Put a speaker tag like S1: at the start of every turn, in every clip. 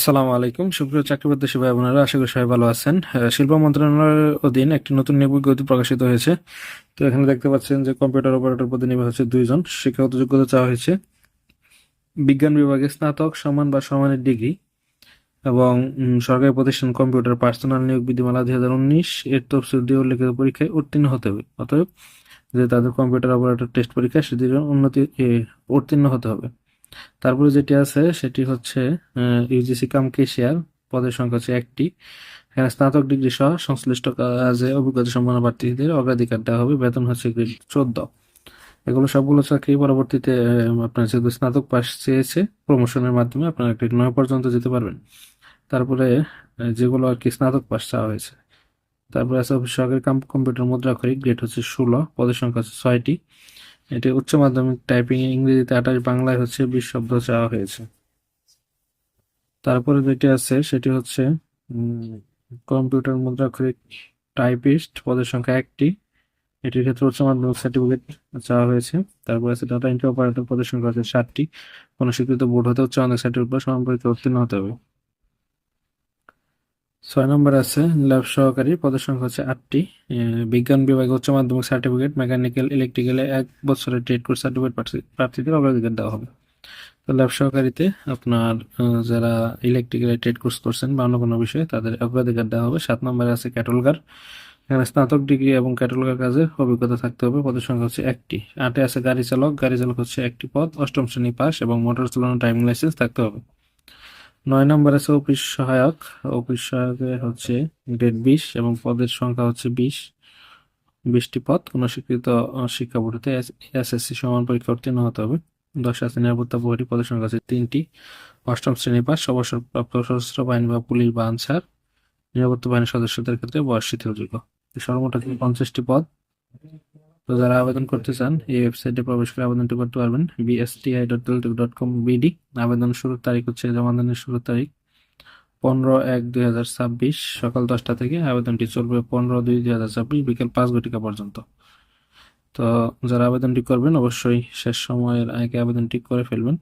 S1: আসসালামু আলাইকুম। সুপ্রিয় চাকরি প্রত্যাশী ভাই বোনেরা, আশা করি সবাই ভালো আছেন। শিল্প মন্ত্রণালয়ের অধীন একটি নতুন নিয়োগ বিজ্ঞপ্তি প্রকাশিত হয়েছে। তো এখানে দেখতে পাচ্ছেন যে কম্পিউটার অপারেটর পদে নিয়োগ হচ্ছে দুইজন। শিক্ষাগত যোগ্যতা চাওয়া হয়েছে বিজ্ঞান বিভাগে স্নাতক, সমান বা সমানের ডিগ্রি এবং সরকারি প্রতিষ্ঠান কম্পিউটার পার্সোনাল নিয়োগ বিধিমালা দুই হাজার উনিশ এর তফসিল দিয়ে উল্লেখিত পরীক্ষায় উত্তীর্ণ হতে হবে। অতএব যে তাদের কম্পিউটার অপারেটর টেস্ট পরীক্ষা সেটির উন্নতি উত্তীর্ণ হতে হবে। তারপরে যেটি আছে, সেটি হচ্ছে ইউজিসি কাম কেশিয়ার পদের সংখ্যা হচ্ছে একটি। এখানে স্নাতক ডিগ্রি সহ সংশ্লিষ্ট কাজে অভিজ্ঞতা সম্পন্ন প্রার্থীদের অগ্রাধিকার দেওয়া হবে। বেতন হচ্ছে গ্রেড চোদ্দ। এগুলো সবগুলো চাকরি পরবর্তীতে আপনার যেহেতু স্নাতক পাস চেয়েছে, প্রমোশনের মাধ্যমে আপনারা গ্রেড নয় পর্যন্ত যেতে পারবেন। তারপরে যেগুলো আর কি স্নাতক পাস চাওয়া হয়েছে। তারপরে আছে অফিস সহকারী কাম কম্পিউটার মুদ্রাক্ষরিক, গ্রেড হচ্ছে ষোলো, পদের সংখ্যা হচ্ছে ছয়টি। এটি উচ্চ মাধ্যমিক টাইপিং ইংরেজিতে আঠাশ বাংলায় হচ্ছে বিশ শব্দ চাওয়া হয়েছে। তারপরে যেটি আছে, সেটি হচ্ছে কম্পিউটার মুদ্রাক্ষরিক টাইপিস্ট পদের সংখ্যা একটি। এটির ক্ষেত্রে উচ্চ মাধ্যমিক সার্টিফিকেট চাওয়া হয়েছে। তারপরে আছে ডাটা এন্ট্রি অপারেটর পদের সংখ্যা হচ্ছে ষাটটি কোনো স্বীকৃত বোর্ড হতে উচ্চ মাধ্যমিক সার্টিফিকেট পরীক্ষা উত্তীর্ণ হতে হবে। ছয় নম্বর আছে, ল্যাব সহকারী, পদের সংখ্যা হচ্ছে আটটি। বিজ্ঞান বিভাগে উচ্চ মাধ্যমিক সার্টিফিকেট মেকানিক্যাল ইলেকট্রিক্যালে এক বছরের ট্রেড কোর্স সার্টিফিকেট প্রার্থীদের অগ্রাধিকার দেওয়া হবে। তো ল্যাব সহকারীতে আপনার যারা ইলেকট্রিক্যাল ট্রেড কোর্স করছেন বা অন্য কোনো বিষয়ে তাদের অগ্রাধিকার দেওয়া হবে। সাত নম্বরে আছে ক্যাটলগার। এখানে স্নাতক ডিগ্রি এবং ক্যাটলগার কাজের অভিজ্ঞতা থাকতে হবে। পদের সংখ্যা হচ্ছে একটি। আটে আছে গাড়ি চালক। গাড়ি চালক হচ্ছে একটি পদ। অষ্টম শ্রেণি পাস এবং মোটর চালানো ড্রাইভিং লাইসেন্স থাকতে হবে। নয় নম্বর আছে অফিস সহায়ক। অফিস সহায়কের হচ্ছে গ্রেড বিশ এবং পদের সংখ্যা হচ্ছে বিশ। বিশটি পদ কোনো স্বীকৃত শিক্ষা বোর্ডে এসএসসি সমান পরীক্ষা উত্তীর্ণ হতে হবে। দশ আছে নিরাপত্তা প্রহরী পদের সংখ্যা আছে তিনটি। অষ্টম শ্রেণি পাস অবসরপ্রাপ্ত সশস্ত্র বাহিনী বা পুলিশ বা আনসার। নিরাপত্তা বাহিনীর সদস্যদের ক্ষেত্রে বয়স শিথিলযোগ্য সর্বমোট পঞ্চাশটি পদ। তো যারা আবেদন করতে চান এই ওয়েবসাইটে প্রবেশ করে আবেদনটি করতে পারবেন। BSTI dot dot com BD আবেদন শুরুর তারিখ হচ্ছে জমা দানের শুরুর তারিখ পনেরো এক দুই হাজার ছাব্বিশ সকাল দশটা থেকে আবেদনটি চলবে পনেরো দুই দুই হাজার ছাব্বিশ বিকেল পাঁচ ঘটিকা পর্যন্ত। তো যারা আবেদনটি করবেন অবশ্যই শেষ সময়ের আগে আবেদনটি করে ফেলবেন।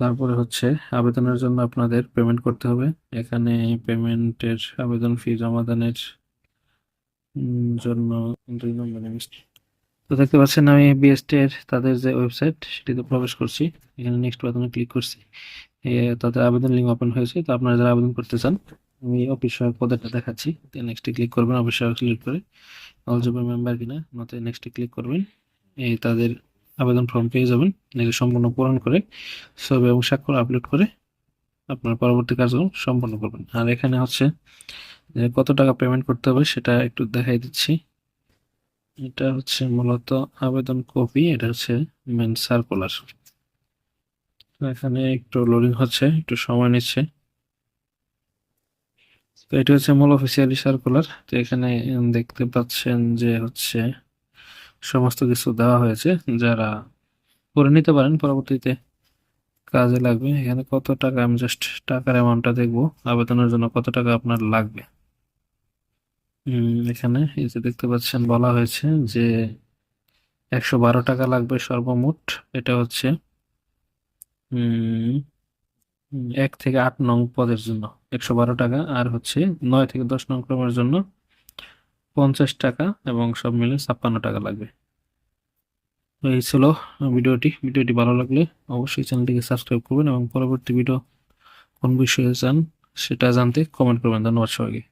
S1: তারপরে হচ্ছে আবেদনের জন্য আপনাদের পেমেন্ট করতে হবে। এখানে পেমেন্টের আবেদন ফি জমা দানের উম, জন্য দুই নম্বরে তো দেখতে পাচ্ছেন আমি বিএসটি এর তাদের যে ওয়েবসাইট সেটিতে প্রবেশ করছি। এখানে নেক্সট বাটনে ক্লিক করছি। তাদের আবেদন লিঙ্ক ওপেন হয়েছে। তো আপনারা যারা আবেদন করতে চান, আমি অফিস সহায়ক পদেরটা দেখাচ্ছি। নেক্সটে ক্লিক করবেন অফিস সহায়ক ক্লিক করে। এলিজিবল মেম্বার কিনা নতে নেক্সটে ক্লিক করবেন। এই তাদের আবেদন ফর্ম পেয়ে যাবেন। এগুলো সম্পূর্ণ পূরণ করে, ছবি এবং স্বাক্ষর আপলোড করে আপনার পরবর্তী কার্যক্রম সম্পন্ন করবেন। আর এখানে হচ্ছে কত টাকা পেমেন্ট করতে হবে সেটা একটু দেখাই দিচ্ছি। এটা হচ্ছে মূলত আবেদন কপি এটা হচ্ছে মেন সার্কুলার এখানে একটু লোডিং হচ্ছে, একটু সময় নিচ্ছে। তো এটা হচ্ছে মূল অফিসিয়ালি সার্কুলার তো এখানে দেখতে পাচ্ছেন যে হচ্ছে সমস্ত কিছু দেওয়া হয়েছে। যারা করে নিতে পারেন, পরবর্তীতে কাজে লাগবে। এখানে কত টাকা, আমি জাস্ট টাকার অ্যামাউন্টটা দেখব। আবেদনের জন্য কত টাকা আপনার লাগবে। এখানে এই যে দেখতে পাচ্ছেন বলা হয়েছে যে একশো বারো টাকা লাগবে সর্বমোট। এটা হচ্ছে এক থেকে আট নং পদের জন্য একশো বারো টাকা আর হচ্ছে নয় থেকে দশ নং ক্রমের জন্য পঞ্চাশ টাকা এবং সব মিলে ছাপ্পান্ন টাকা লাগবে। এই ছিল ভিডিওটি। ভিডিওটি ভালো লাগলে অবশ্যই চ্যানেলটিকে সাবস্ক্রাইব করবেন এবং পরবর্তী ভিডিও কোন বিষয়ে চান সেটা জানতে কমেন্ট করবেন। ধন্যবাদ সবাইকে।